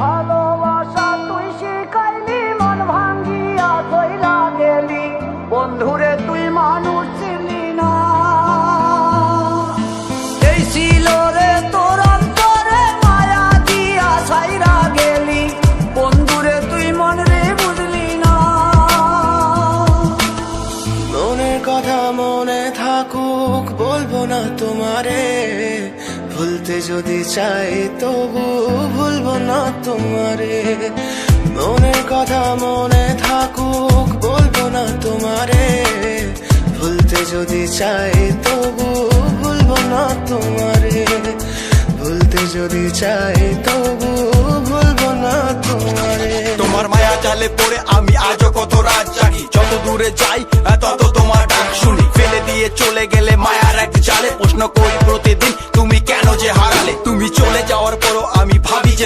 ভালোবাসা তুই শিখাইলি, মন ভাঙ্গিয়া কইরা গেলি বন্ধুরে, তুই মানুষ ছিলি না। গেলি। বন্ধুরে, তুই রে না। কথা মনে থাকুক না তোমারে। ভুলতে যদি চাই তবু ভুলবো না। তোমারে। মনের কথা মনে থাকুক, বলব না তোমারে। ভুলতে যদি চাই তবু ভুলবো না তোমারে। ভুলতে যদি চাই তবু ভুলবো না তোমারে। তোমার মায়া জালে পড়ে আমি আজও কত রাত জাগি। যত দূরে যাই তত তোমার ডাক শুনি। ফেলে দিয়ে চলে গেলে মায়ার এক জালে। প্রশ্ন করি প্রতিদিন, তুমি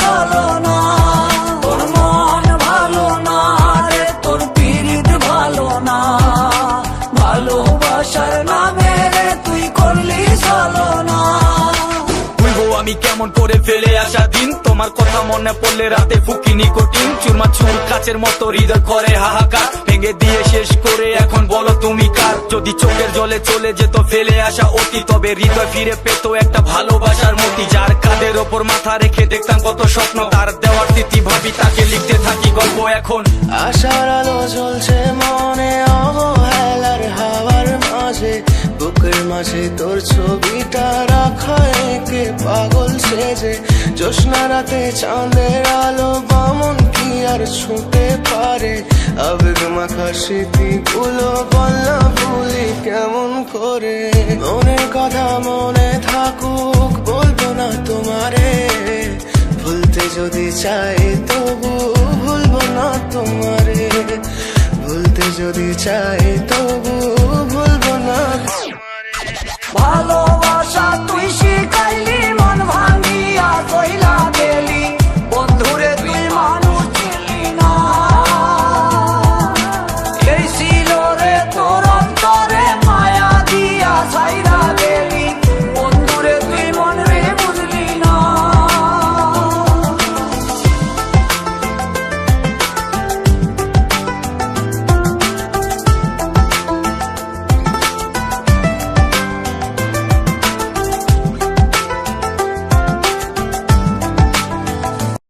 চলো না। তোর মন ভালো না রে, তোর পিরিত ভালো না। ভালোবাসার নামে রে, তুই করলি চলো না। আমি কেমন করে ফেলে আসা দিন? তোমার কথা মনে পড়লে রাতে ফুকিনি কঠিন চুরমা চুর কাচের মতো হৃদয় করে হাহাকার। ভেঙে দিয়ে শেষ করে এখন বলো তুমি কার? যদি চোখের জলে চলে যেত ফেলে আসা অতি, তবে হৃদয় ফিরে পেত একটা ভালোবাসার মতি, যার কাঁধের ওপর মাথা রেখে দেখতাম কত স্বপ্ন, তার দেওয়ার স্মৃতি ভাবি তাকে লিখতে থাকি গল্প এখন। আশার আলো জ্বলছে মনে, অবহেলার হাওয়ার মাঝে, বুকের মাঝে তোর ছবিটা রাখা, একে পাগল সেজে জ্যোৎস্না রাতে চাঁদের আলো আর ছুঁতে পারে। আবেগ মাখা স্মৃতিগুলো বললা ভুলি কেমন করে? মনের কথা মনে থাকুক, বলব না তোমারে। ভুলতে যদি চাই তবু